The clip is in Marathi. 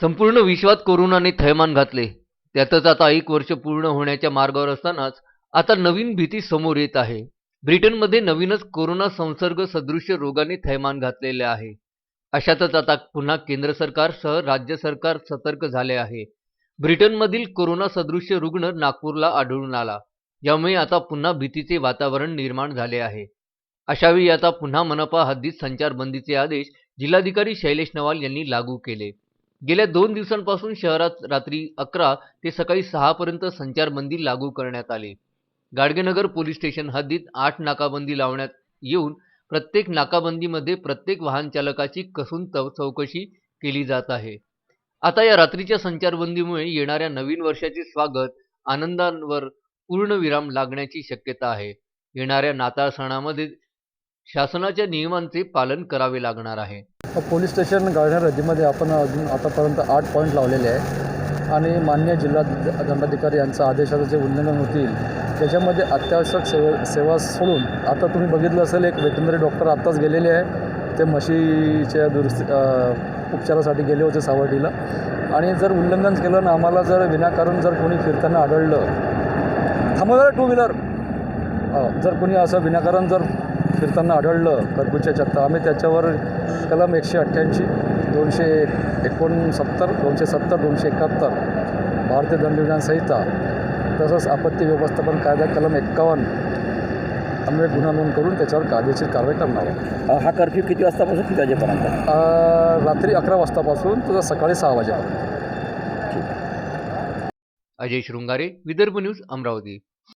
संपूर्ण विश्वात कोरोनाने थैमान घातले. त्यातच आता एक वर्ष पूर्ण होण्याच्या मार्गावर असतानाच आता नवीन भीती समोर येत आहे. ब्रिटनमध्ये नवीनच कोरोना संसर्ग सदृश्य रोगाने थैमान घातलेले आहे. अशातच आता पुन्हा केंद्र सरकारसह राज्य सरकार सतर्क झाले आहे. ब्रिटनमधील कोरोना सदृश्य रुग्ण नागपूरला आढळून आला. यामुळे आता पुन्हा भीतीचे वातावरण निर्माण झाले आहे. अशावेळी आता पुन्हा मनपा हद्दीत संचारबंदीचे आदेश जिल्हाधिकारी शैलेश नवाल यांनी लागू केले. गेल्या दोन दिवसांपासून शहरात रात्री अकरा ते सकाळी सहापर्यंत संचारबंदी लागू करण्यात आली. गाडगेनगर पोलीस स्टेशन हद्दीत आठ नाकाबंदी लावण्यात येऊन प्रत्येक नाकाबंदीमध्ये प्रत्येक वाहन चालकाची कसून चौकशी केली जात आहे. आता या रात्रीच्या संचारबंदीमुळे येणाऱ्या नवीन वर्षाचे स्वागत आनंदांवर पूर्णविराम लागण्याची शक्यता आहे. येणाऱ्या नाताळ सणामध्ये शासनाच्या नियमांचे पालन करावे लागणार आहे. पोलीस स्टेशन गार्डन रद्दीमध्ये आपण अजून आतापर्यंत आठ पॉईंट लावलेले आहे आणि मान्य जिल्हा दंडाधिकारी यांचा आदेशाचं जे उल्लंघन होतील त्याच्यामध्ये अत्यावश्यक सेवा सेवा सोडून आता तुम्ही बघितलं असेल एक वेटनरी डॉक्टर आत्ताच गेलेले आहे ते म्हशीच्या दुरुस्ती उपचारासाठी गेले होते सावर्डीला. आणि जर उल्लंघन केलं ना आम्हाला जर विनाकारण जर कोणी फिरताना आढळलं थांबवलं टू व्हीलर जर कोणी असं विनाकारण जर फिरताना आढळलं खरबूजच्या तर आम्ही त्याच्यावर कलम एकशे अठ्ठ्याऐंशी दोनशे एकोणसत्तर दोनशे सत्तर दोनशे एकाहत्तर भारतीय दंडविधान संहिता तसंच आपत्ती व्यवस्थापन कायदा कलम एक्कावन्न अन्वये गुन्हा नोंद करून त्याच्यावर कायदेशीर कारवाई करणार आहोत. हा कर्फ्यू किती वाजतापासून किती वाजेपर्यंत? अ, रात्री अकरा वाजतापासून तर सकाळी सहा वाजेपर्यंत. अजय शृंगारे विदर्भ न्यूज अमरावती.